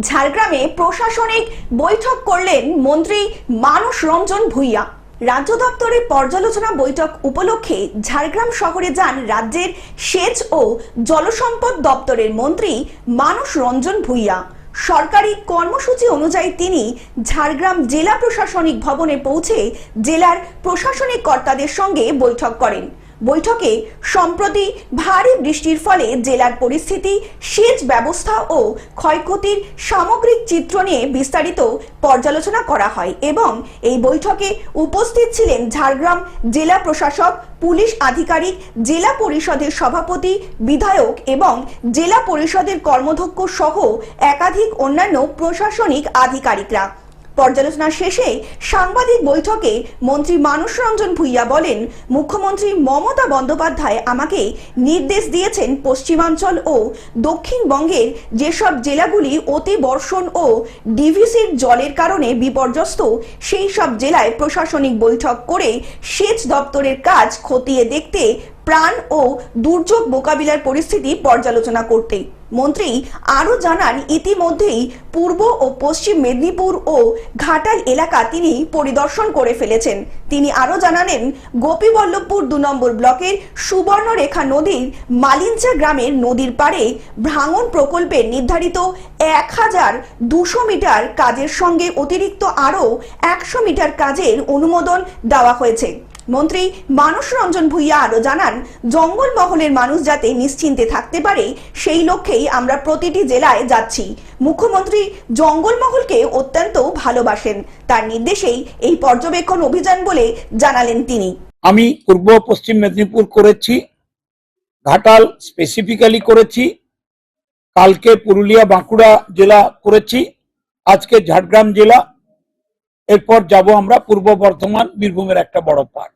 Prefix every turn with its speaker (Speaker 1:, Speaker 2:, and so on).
Speaker 1: ঝাড়গ্রামে প্রশাসনিক বৈঠক করলেন মন্ত্রী মানস রঞ্জন ভূঁইয়া। রাজ্য দপ্তরের পর্যালোচনা বৈঠক উপলক্ষে ঝাড়গ্রাম শহরে যান রাজ্যের সেচ ও জলসম্পদ দপ্তরের মন্ত্রী মানস রঞ্জন ভূঁইয়া। সরকারি কর্মসূচি অনুযায়ী তিনি ঝাড়গ্রাম জেলা প্রশাসনিক ভবনে পৌঁছে জেলার প্রশাসনিক কর্তাদের সঙ্গে বৈঠক করেন। বৈঠকে সম্প্রতি ভারী বৃষ্টির ফলে জেলার পরিস্থিতি, সেচ ব্যবস্থা ও ক্ষয়ক্ষতির সামগ্রিক চিত্র নিয়ে বিস্তারিত পর্যালোচনা করা হয় এবং এই বৈঠকে উপস্থিত ছিলেন ঝাড়গ্রাম জেলা প্রশাসক, পুলিশ আধিকারিক, জেলা পরিষদের সভাপতি, বিধায়ক এবং জেলা পরিষদের কর্মধ্যক্ষ সহ একাধিক অন্যান্য প্রশাসনিক আধিকারিকরা। পর্যালোচনা শেষে সাংবাদিক বৈঠকে মন্ত্রী মানস রঞ্জন ভূঁইয়া বলেন, মুখ্যমন্ত্রী মমতা বন্দ্যোপাধ্যায় আমাকে নির্দেশ দিয়েছেন পশ্চিমাঞ্চল ও দক্ষিণবঙ্গের যেসব জেলাগুলি অতি বর্ষণ ও ডিভিসির জলের কারণে বিপর্যস্ত, সেই সব জেলায় প্রশাসনিক বৈঠক করে সেচ দপ্তরের কাজ খতিয়ে দেখতে প্রাণ ও দুর্যোগ মোকাবিলার পরিস্থিতি পর্যালোচনা করতে মন্ত্রী আরও জানান, ইতিমধ্যেই পূর্ব ও পশ্চিম মেদিনীপুর ও ঘাটাল এলাকা তিনি পরিদর্শন করে ফেলেছেন। তিনি আরও জানালেন, গোপীবল্লভপুর দু নম্বর ব্লকের সুবর্ণরেখা নদীর মালিঞ্চা গ্রামের নদীর পাড়ে ভাঙন প্রকল্পের নির্ধারিত এক হাজার দুশো মিটার কাজের সঙ্গে অতিরিক্ত আরও একশো মিটার কাজের অনুমোদন দেওয়া হয়েছে। মন্ত্রী মানস রঞ্জন ভূঁইয়া আরও জানান, জঙ্গলমহলের মানুষ যাতে নিশ্চিন্তে থাকতে পারে, সেই লক্ষ্যেই আমরা প্রতিটি জেলায় যাচ্ছি। মুখ্যমন্ত্রী জঙ্গলমহলকে অত্যন্ত ভালোবাসেন। তার নির্দেশেই এই পর্যবেক্ষণ অভিযান বলে জানালেন তিনি।
Speaker 2: আমি পূর্ব পশ্চিম মেদিনীপুর করেছি, ঘাটাল স্পেসিফিক্যালি করেছি, কালকে পুরুলিয়া বাঁকুড়া জেলা করেছি, আজকে ঝাড়গ্রাম জেলা, এরপর যাব আমরা পূর্ব বর্ধমান, বীরভূমের একটা বড় পার্ট